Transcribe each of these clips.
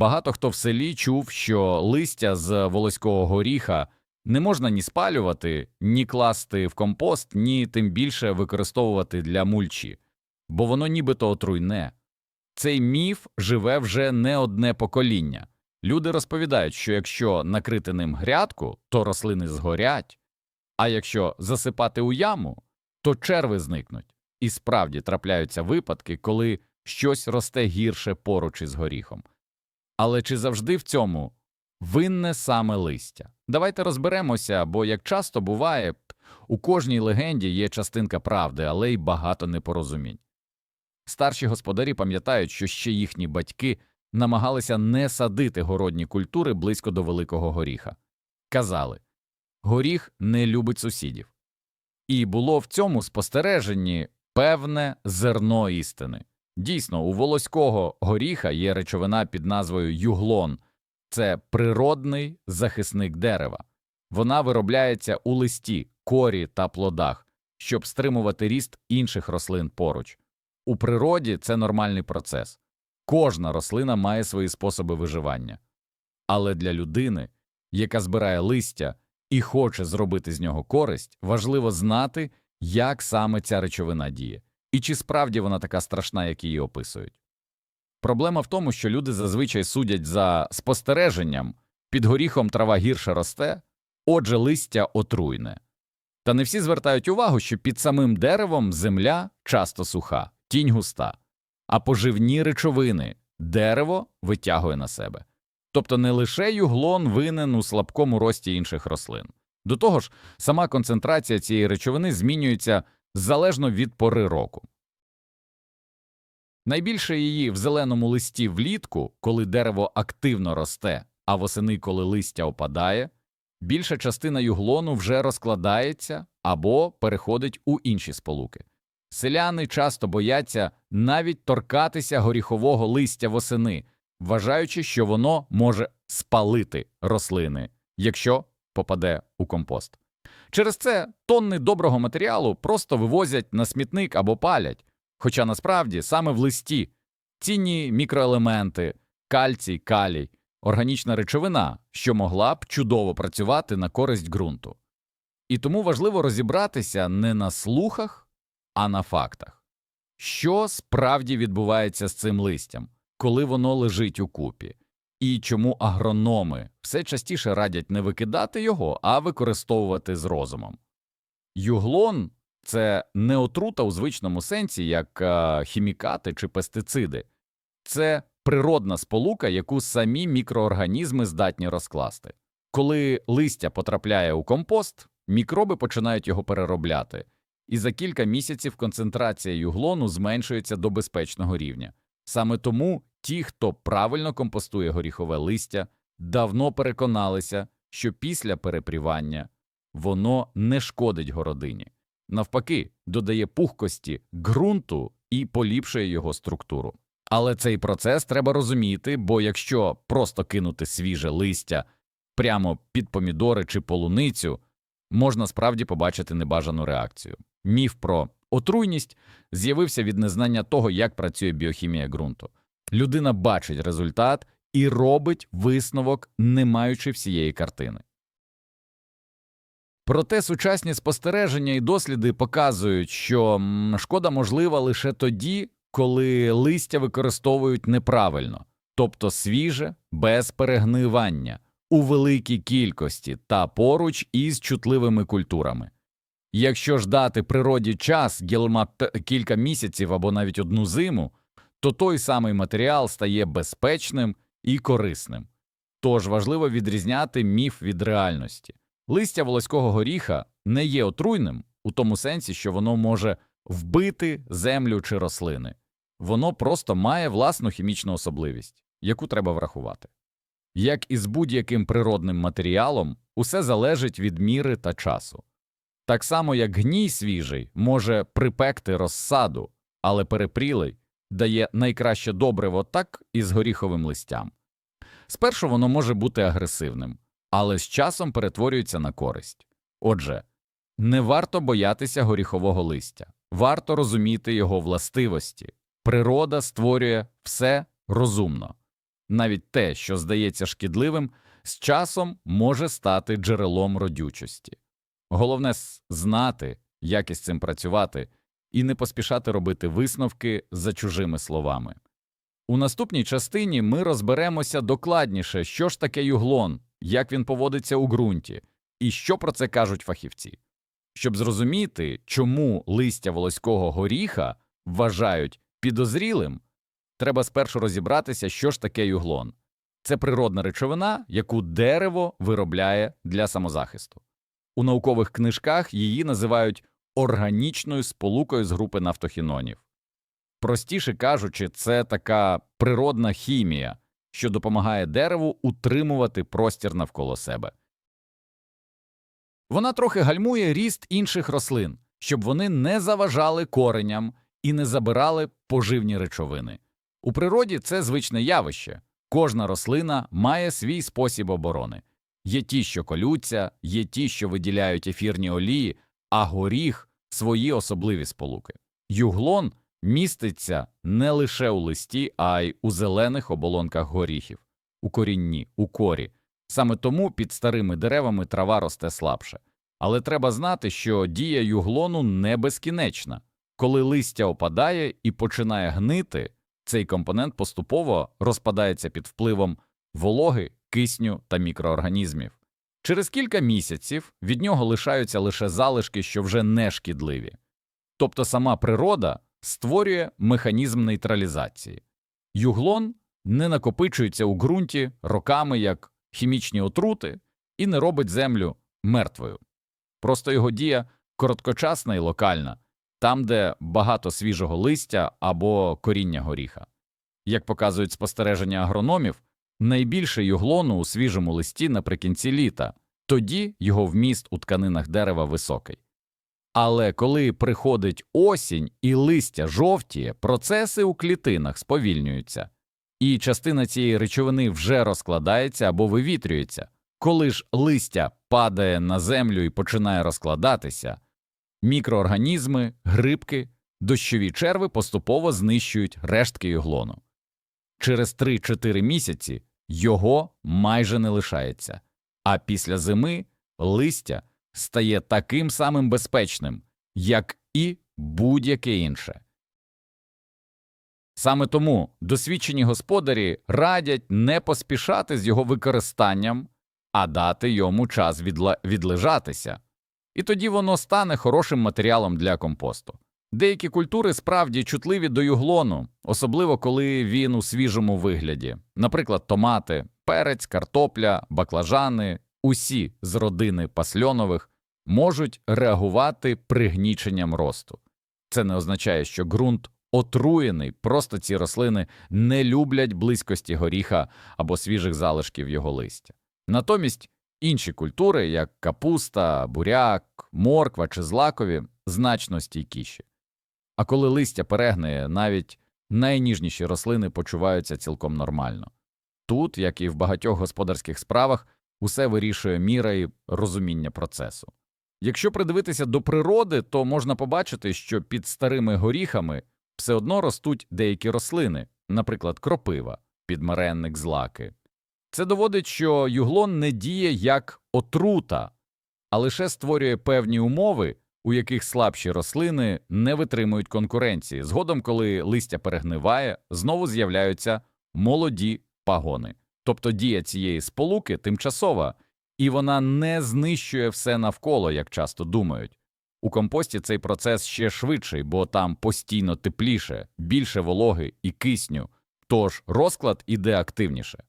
Багато хто в селі чув, що листя з волоського горіха не можна ні спалювати, ні класти в компост, ні тим більше використовувати для мульчі, бо воно нібито отруйне. Цей міф живе вже не одне покоління. Люди розповідають, що якщо накрити ним грядку, то рослини згорять, а якщо засипати у яму, то черви зникнуть. І справді трапляються випадки, коли щось росте гірше поруч із горіхом. Але чи завжди в цьому винне саме листя? Давайте розберемося, бо як часто буває, у кожній легенді є частинка правди, але й багато непорозумінь. Старші господарі пам'ятають, що ще їхні батьки намагалися не садити городні культури близько до великого горіха. Казали горіх не любить сусідів. І було в цьому спостереженні певне зерно істини. Дійсно, у волоського горіха є речовина під назвою юглон це природний захисник дерева. Вона виробляється у листі, корі та плодах, щоб стримувати ріст інших рослин поруч. У природі це нормальний процес. Кожна рослина має свої способи виживання. Але для людини, яка збирає листя і хоче зробити з нього користь, важливо знати, як саме ця речовина діє, і чи справді вона така страшна, як її описують. Проблема в тому, що люди зазвичай судять за спостереженням, під горіхом трава гірше росте, отже, листя отруйне. Та не всі звертають увагу, що під самим деревом земля часто суха, тінь густа, а поживні речовини дерево витягує на себе. Тобто не лише юглон винен у слабкому рості інших рослин. До того ж, сама концентрація цієї речовини змінюється залежно від пори року. Найбільше її в зеленому листі влітку, коли дерево активно росте, а восени, коли листя опадає, більша частина юглону вже розкладається або переходить у інші сполуки. Селяни часто бояться навіть торкатися горіхового листя восени, вважаючи, що воно може спалити рослини, якщо попаде у компост. Через це тонни доброго матеріалу просто вивозять на смітник або палять, хоча насправді саме в листі цінні мікроелементи, кальцій, калій, органічна речовина, що могла б чудово працювати на користь ґрунту. І тому важливо розібратися не на слухах, а на фактах. Що справді відбувається з цим листям, коли воно лежить у купі, і чому агрономи все частіше радять не викидати його, а використовувати з розумом. Юглон це не отрута у звичному сенсі, як е, хімікати чи пестициди, це природна сполука, яку самі мікроорганізми здатні розкласти. Коли листя потрапляє у компост, мікроби починають його переробляти, і за кілька місяців концентрація юглону зменшується до безпечного рівня. Саме тому ті, хто правильно компостує горіхове листя, давно переконалися, що після перепрівання воно не шкодить городині, навпаки, додає пухкості ґрунту і поліпшує його структуру. Але цей процес треба розуміти, бо якщо просто кинути свіже листя прямо під помідори чи полуницю, можна справді побачити небажану реакцію. Міф про отруйність з'явився від незнання того, як працює біохімія ґрунту. Людина бачить результат і робить висновок, не маючи всієї картини. Проте сучасні спостереження і досліди показують, що шкода можлива лише тоді, коли листя використовують неправильно, тобто свіже, без перегнивання, у великій кількості та поруч із чутливими культурами. Якщо ж дати природі час гілма кілька місяців або навіть одну зиму, то той самий матеріал стає безпечним і корисним. Тож важливо відрізняти міф від реальності. Листя волоського горіха не є отруйним у тому сенсі, що воно може вбити землю чи рослини, воно просто має власну хімічну особливість, яку треба врахувати. Як і з будь-яким природним матеріалом, усе залежить від міри та часу. Так само, як гній свіжий може припекти розсаду, але перепрілий дає найкраще добриво так і з горіховим листям. Спершу воно може бути агресивним, але з часом перетворюється на користь. Отже, не варто боятися горіхового листя, варто розуміти його властивості. Природа створює все розумно. навіть те, що здається шкідливим, з часом може стати джерелом родючості. Головне знати, як із цим працювати, і не поспішати робити висновки за чужими словами. У наступній частині ми розберемося докладніше, що ж таке юглон, як він поводиться у ґрунті, і що про це кажуть фахівці. Щоб зрозуміти, чому листя волоського горіха вважають підозрілим, треба спершу розібратися, що ж таке юглон. Це природна речовина, яку дерево виробляє для самозахисту. У наукових книжках її називають органічною сполукою з групи нафтохінонів. Простіше кажучи, це така природна хімія, що допомагає дереву утримувати простір навколо себе. Вона трохи гальмує ріст інших рослин, щоб вони не заважали кореням і не забирали поживні речовини. У природі це звичне явище. Кожна рослина має свій спосіб оборони. Є ті, що колються, є ті, що виділяють ефірні олії, а горіх свої особливі сполуки. Юглон міститься не лише у листі, а й у зелених оболонках горіхів, у корінні, у корі. Саме тому під старими деревами трава росте слабше. Але треба знати, що дія юглону не безкінечна. Коли листя опадає і починає гнити, цей компонент поступово розпадається під впливом вологи, кисню та мікроорганізмів. Через кілька місяців від нього лишаються лише залишки, що вже не шкідливі. Тобто сама природа створює механізм нейтралізації. Юглон не накопичується у ґрунті роками як хімічні отрути і не робить землю мертвою. Просто його дія короткочасна і локальна, там, де багато свіжого листя або коріння горіха. Як показують спостереження агрономів, найбільше юглону у свіжому листі наприкінці літа, тоді його вміст у тканинах дерева високий. Але коли приходить осінь і листя жовтіє, процеси у клітинах сповільнюються, і частина цієї речовини вже розкладається або вивітрюється. Коли ж листя падає на землю і починає розкладатися, мікроорганізми, грибки, дощові черви поступово знищують рештки юглону. Через 3-4 місяці його майже не лишається, а після зими листя стає таким самим безпечним, як і будь-яке інше. Саме тому досвідчені господарі радять не поспішати з його використанням, а дати йому час відла... відлежатися, і тоді воно стане хорошим матеріалом для компосту. Деякі культури справді чутливі до юглону, особливо коли він у свіжому вигляді, наприклад, томати, перець, картопля, баклажани, усі з родини пасльонових можуть реагувати пригніченням росту. Це не означає, що ґрунт отруєний, просто ці рослини не люблять близькості горіха або свіжих залишків його листя. Натомість інші культури, як капуста, буряк, морква чи злакові, значно стійкіші. А коли листя перегниє, навіть найніжніші рослини почуваються цілком нормально. Тут, як і в багатьох господарських справах, усе вирішує міра і розуміння процесу. Якщо придивитися до природи, то можна побачити, що під старими горіхами все одно ростуть деякі рослини, наприклад, кропива, підмаренник злаки. Це доводить, що юглон не діє як отрута, а лише створює певні умови, у яких слабші рослини не витримують конкуренції. Згодом, коли листя перегниває, знову з'являються молоді пагони. Тобто дія цієї сполуки тимчасова, і вона не знищує все навколо, як часто думають. У компості цей процес ще швидший, бо там постійно тепліше, більше вологи і кисню, тож розклад іде активніше.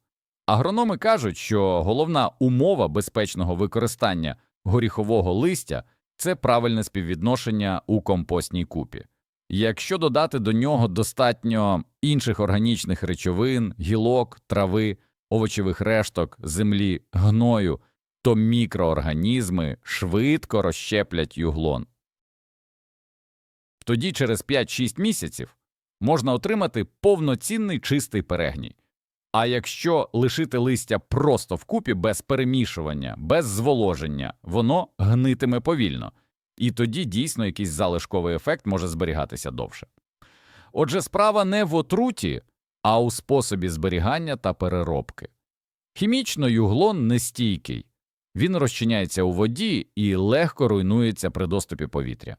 Агрономи кажуть, що головна умова безпечного використання горіхового листя це правильне співвідношення у компостній купі. Якщо додати до нього достатньо інших органічних речовин, гілок, трави, овочевих решток, землі, гною, то мікроорганізми швидко розщеплять юглон. Тоді через 5-6 місяців можна отримати повноцінний чистий перегній. А якщо лишити листя просто вкупі без перемішування, без зволоження, воно гнитиме повільно, і тоді дійсно якийсь залишковий ефект може зберігатися довше. Отже, справа не в отруті, а у способі зберігання та переробки. Хімічно юглон нестійкий, він розчиняється у воді і легко руйнується при доступі повітря.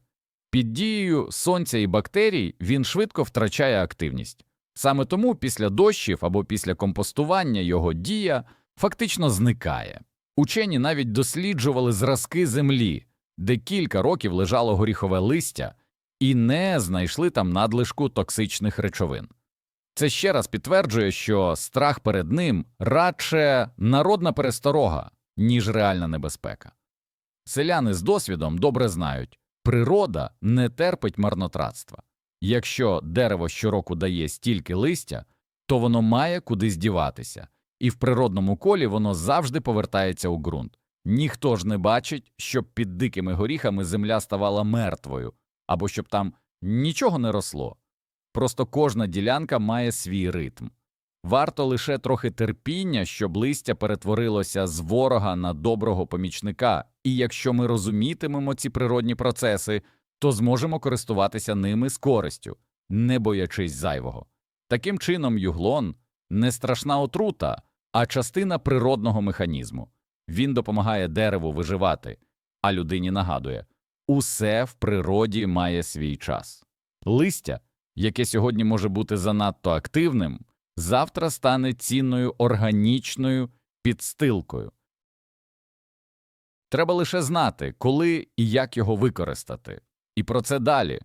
Під дією сонця і бактерій він швидко втрачає активність. Саме тому після дощів або після компостування його дія фактично зникає. Учені навіть досліджували зразки землі, де кілька років лежало горіхове листя, і не знайшли там надлишку токсичних речовин. Це ще раз підтверджує, що страх перед ним радше народна пересторога, ніж реальна небезпека. Селяни з досвідом добре знають, природа не терпить марнотратства. Якщо дерево щороку дає стільки листя, то воно має кудись діватися, і в природному колі воно завжди повертається у ґрунт. Ніхто ж не бачить, щоб під дикими горіхами земля ставала мертвою, або щоб там нічого не росло. Просто кожна ділянка має свій ритм. Варто лише трохи терпіння, щоб листя перетворилося з ворога на доброго помічника, і якщо ми розумітимемо ці природні процеси, то зможемо користуватися ними з користю, не боячись зайвого. Таким чином, юглон не страшна отрута, а частина природного механізму. Він допомагає дереву виживати, а людині нагадує усе в природі має свій час. Листя, яке сьогодні може бути занадто активним, завтра стане цінною органічною підстилкою. Треба лише знати, коли і як його використати. І про це далі.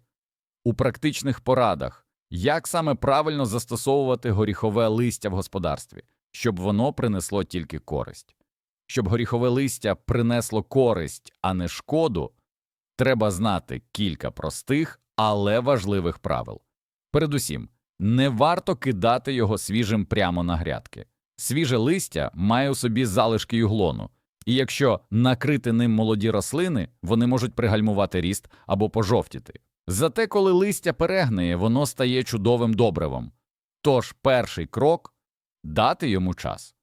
У практичних порадах, як саме правильно застосовувати горіхове листя в господарстві, щоб воно принесло тільки користь. Щоб горіхове листя принесло користь, а не шкоду, треба знати кілька простих, але важливих правил. Передусім, не варто кидати його свіжим прямо на грядки. Свіже листя має у собі залишки юглону, і якщо накрити ним молоді рослини, вони можуть пригальмувати ріст або пожовтіти. Зате, коли листя перегниє, воно стає чудовим добривом. Тож перший крок дати йому час.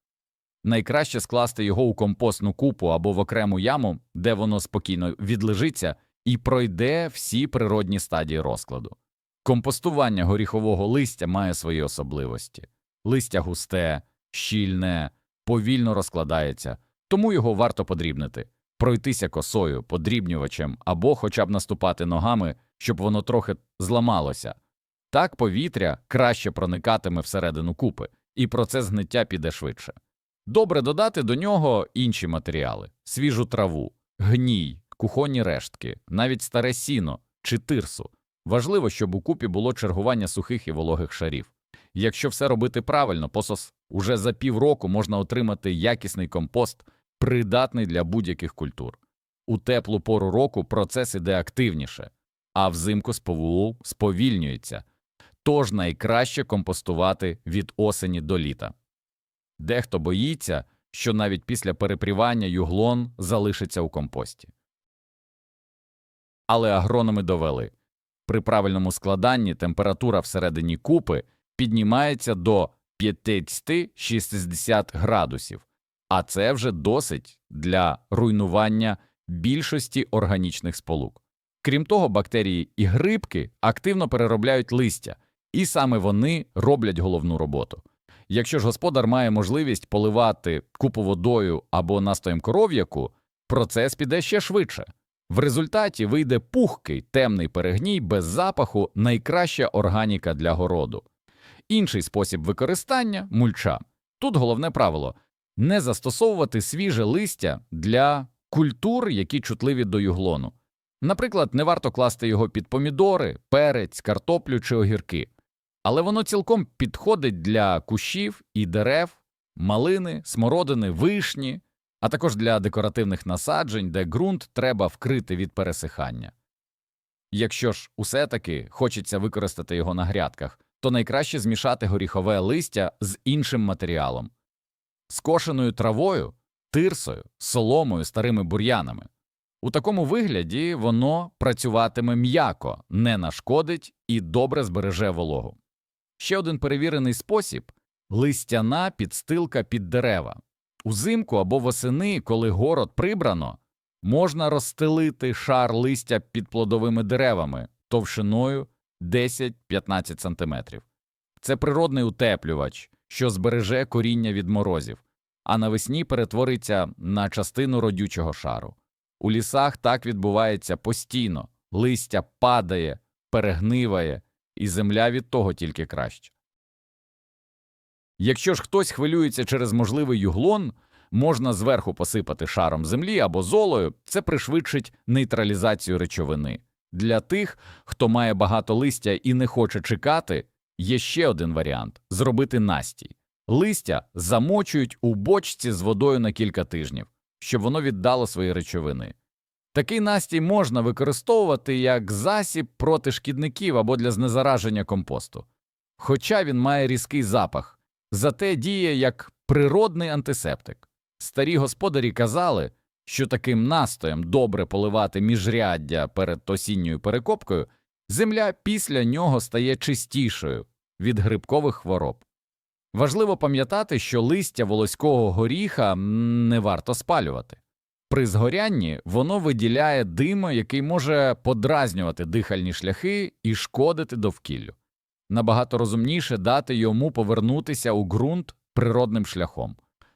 Найкраще скласти його у компостну купу або в окрему яму, де воно спокійно відлежиться і пройде всі природні стадії розкладу. Компостування горіхового листя має свої особливості. Листя густе, щільне, повільно розкладається, тому його варто подрібнити, пройтися косою, подрібнювачем або хоча б наступати ногами, щоб воно трохи зламалося. Так повітря краще проникатиме всередину купи, і процес гниття піде швидше. Добре додати до нього інші матеріали свіжу траву, гній, кухонні рештки, навіть старе сіно чи тирсу. Важливо, щоб у купі було чергування сухих і вологих шарів. Якщо все робити правильно, посос уже за півроку можна отримати якісний компост, придатний для будь-яких культур. У теплу пору року процес іде активніше, а взимку СПВУ сповільнюється, тож найкраще компостувати від осені до літа. Дехто боїться, що навіть після перепрівання юглон залишиться у компості. Але агрономи довели при правильному складанні температура всередині купи піднімається до 50-60 градусів, а це вже досить для руйнування більшості органічних сполук. Крім того, бактерії і грибки активно переробляють листя, і саме вони роблять головну роботу. Якщо ж господар має можливість поливати купу водою або настоєм коров'яку, процес піде ще швидше. В результаті вийде пухкий темний перегній без запаху, найкраща органіка для городу. Інший спосіб використання мульча. Тут головне правило не застосовувати свіже листя для культур, які чутливі до юглону. Наприклад, не варто класти його під помідори, перець, картоплю чи огірки, але воно цілком підходить для кущів і дерев, малини, смородини, вишні, а також для декоративних насаджень, де ґрунт треба вкрити від пересихання. Якщо ж усе таки хочеться використати його на грядках, то найкраще змішати горіхове листя з іншим матеріалом скошеною травою, тирсою, соломою, старими бур'янами. У такому вигляді воно працюватиме м'яко, не нашкодить і добре збереже вологу. Ще один перевірений спосіб листяна підстилка під дерева. Узимку або восени, коли город прибрано, можна розстелити шар листя під плодовими деревами товщиною 10-15 см. це природний утеплювач, що збереже коріння від морозів, а навесні перетвориться на частину родючого шару. У лісах так відбувається постійно, листя падає, перегниває, і земля від того тільки краще. Якщо ж хтось хвилюється через можливий юглон, можна зверху посипати шаром землі або золою, це пришвидшить нейтралізацію речовини. Для тих, хто має багато листя і не хоче чекати, є ще один варіант зробити настій. Листя замочують у бочці з водою на кілька тижнів, щоб воно віддало свої речовини. Такий настій можна використовувати як засіб проти шкідників або для знезараження компосту. Хоча він має різкий запах, зате діє як природний антисептик. Старі господарі казали, що таким настоєм добре поливати міжряддя перед осінньою перекопкою, земля після нього стає чистішою від грибкових хвороб. Важливо пам'ятати, що листя волоського горіха не варто спалювати. При згорянні воно виділяє дим, який може подразнювати дихальні шляхи і шкодити довкіллю. Набагато розумніше дати йому повернутися у ґрунт природним шляхом,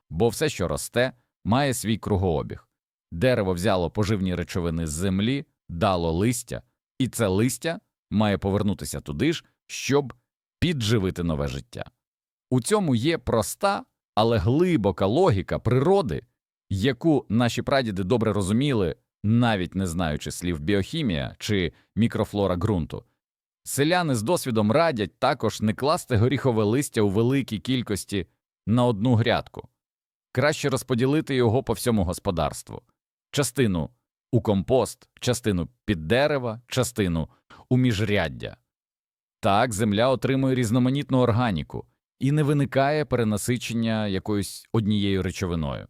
бо все, що росте, має свій кругообіг. Дерево взяло поживні речовини з землі, дало листя, і це листя має повернутися туди ж, щоб підживити нове життя. У цьому є проста, але глибока логіка природи, яку наші прадіди добре розуміли, навіть не знаючи слів біохімія чи мікрофлора ґрунту. Селяни з досвідом радять також не класти горіхове листя у великій кількості на одну грядку, краще розподілити його по всьому господарству, частину у компост, частину під дерева, частину у міжряддя. Так земля отримує різноманітну органіку і не виникає перенасичення якоюсь однією речовиною.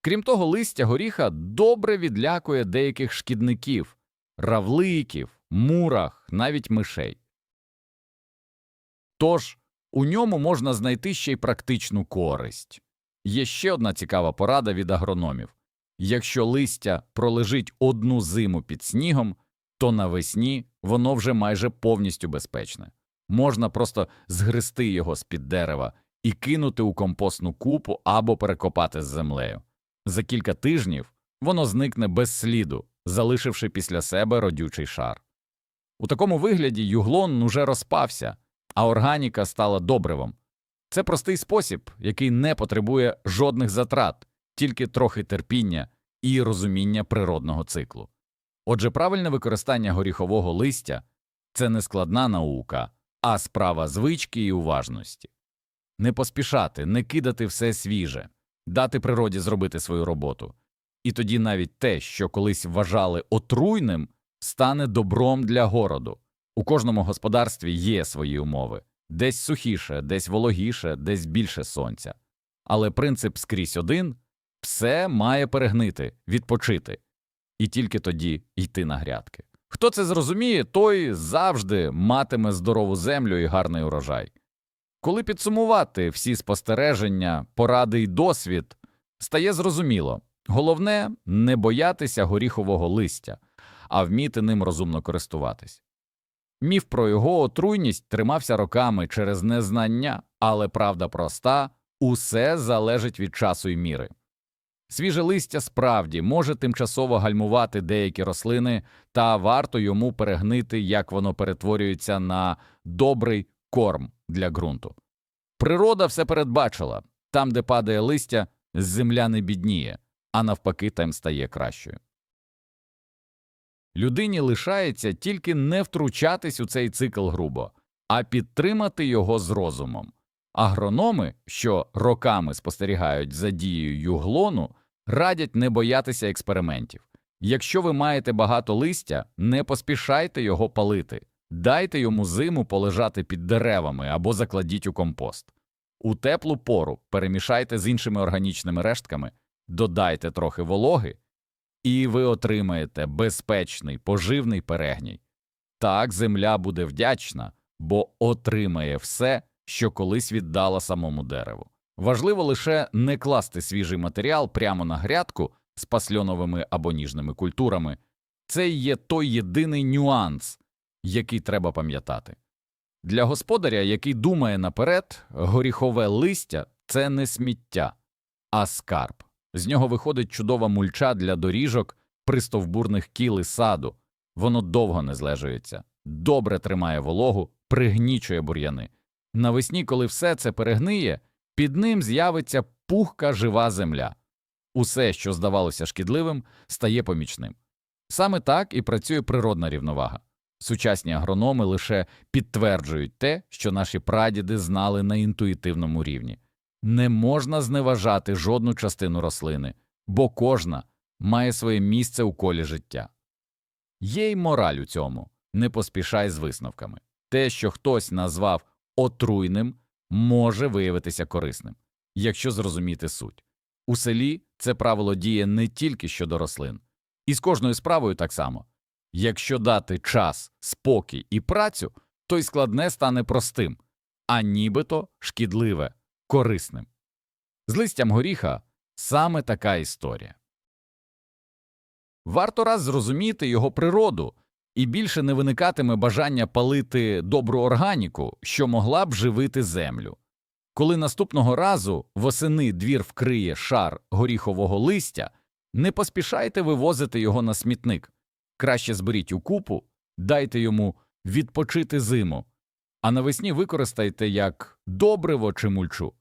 Крім того, листя горіха добре відлякує деяких шкідників, равликів, мурах, навіть мишей. Тож у ньому можна знайти ще й практичну користь. Є ще одна цікава порада від агрономів якщо листя пролежить одну зиму під снігом, то навесні воно вже майже повністю безпечне. Можна просто згрести його з під дерева і кинути у компостну купу або перекопати з землею. За кілька тижнів воно зникне без сліду, залишивши після себе родючий шар. У такому вигляді юглон уже розпався, а органіка стала добривом. Це простий спосіб, який не потребує жодних затрат, тільки трохи терпіння і розуміння природного циклу. Отже, правильне використання горіхового листя це не складна наука, а справа звички і уважності. Не поспішати, не кидати все свіже, дати природі зробити свою роботу. І тоді навіть те, що колись вважали отруйним, стане добром для городу. У кожному господарстві є свої умови десь сухіше, десь вологіше, десь більше сонця. Але принцип скрізь один все має перегнити, відпочити, і тільки тоді йти на грядки. Хто це зрозуміє, той завжди матиме здорову землю і гарний урожай. Коли підсумувати всі спостереження, поради й досвід, стає зрозуміло головне не боятися горіхового листя, а вміти ним розумно користуватись. Міф про його отруйність тримався роками через незнання, але правда проста усе залежить від часу і міри. Свіже листя справді може тимчасово гальмувати деякі рослини, та варто йому перегнити, як воно перетворюється на добрий корм для ґрунту. Природа все передбачила там, де падає листя, земля не бідніє, а навпаки, тем стає кращою. Людині лишається тільки не втручатись у цей цикл грубо, а підтримати його з розумом. Агрономи, що роками спостерігають за дією юглону, радять не боятися експериментів. Якщо ви маєте багато листя, не поспішайте його палити, дайте йому зиму полежати під деревами або закладіть у компост. У теплу пору перемішайте з іншими органічними рештками, додайте трохи вологи, і ви отримаєте безпечний поживний перегній. Так земля буде вдячна, бо отримає все, що колись віддала самому дереву. Важливо лише не класти свіжий матеріал прямо на грядку з пасльоновими або ніжними культурами. Це є той єдиний нюанс, який треба пам'ятати. Для господаря, який думає наперед, горіхове листя це не сміття, а скарб. З нього виходить чудова мульча для доріжок, пристовбурних кіл саду. Воно довго не злежується, добре тримає вологу, пригнічує бур'яни. Навесні, коли все це перегниє, під ним з'явиться пухка жива земля. Усе, що здавалося шкідливим, стає помічним. Саме так і працює природна рівновага. Сучасні агрономи лише підтверджують те, що наші прадіди знали на інтуїтивному рівні. Не можна зневажати жодну частину рослини, бо кожна має своє місце у колі життя. Є й мораль у цьому не поспішай з висновками. Те, що хтось назвав отруйним, може виявитися корисним, якщо зрозуміти суть. У селі це правило діє не тільки щодо рослин, і з кожною справою так само. Якщо дати час, спокій і працю, то й складне стане простим, а нібито шкідливе корисним. З листям горіха саме така історія. Варто раз зрозуміти його природу, і більше не виникатиме бажання палити добру органіку, що могла б живити землю. Коли наступного разу восени двір вкриє шар горіхового листя, не поспішайте вивозити його на смітник. Краще зберіть у купу, дайте йому відпочити зиму, а навесні використайте як добриво чи мульчу.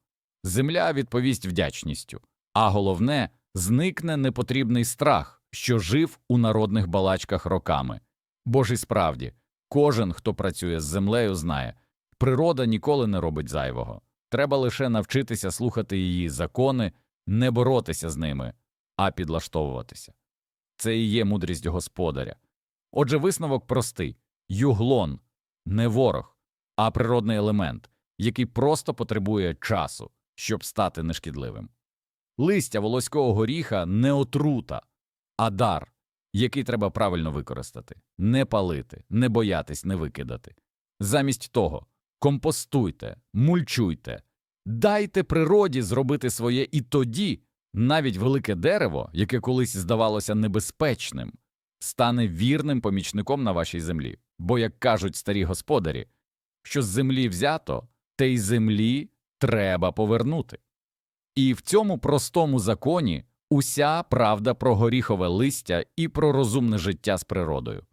Земля відповість вдячністю, а головне зникне непотрібний страх, що жив у народних балачках роками. Бо ж справді, кожен, хто працює з землею, знає, природа ніколи не робить зайвого. Треба лише навчитися слухати її закони, не боротися з ними, а підлаштовуватися. Це і є мудрість господаря. Отже, висновок простий юглон не ворог, а природний елемент, який просто потребує часу, щоб стати нешкідливим. Листя волоського горіха не отрута, а дар, який треба правильно використати, не палити, не боятись, не викидати. Замість того компостуйте, мульчуйте, дайте природі зробити своє і тоді навіть велике дерево, яке колись здавалося небезпечним, стане вірним помічником на вашій землі. Бо, як кажуть старі господарі, що з землі взято, те й землі треба повернути. І в цьому простому законі уся правда про горіхове листя і про розумне життя з природою.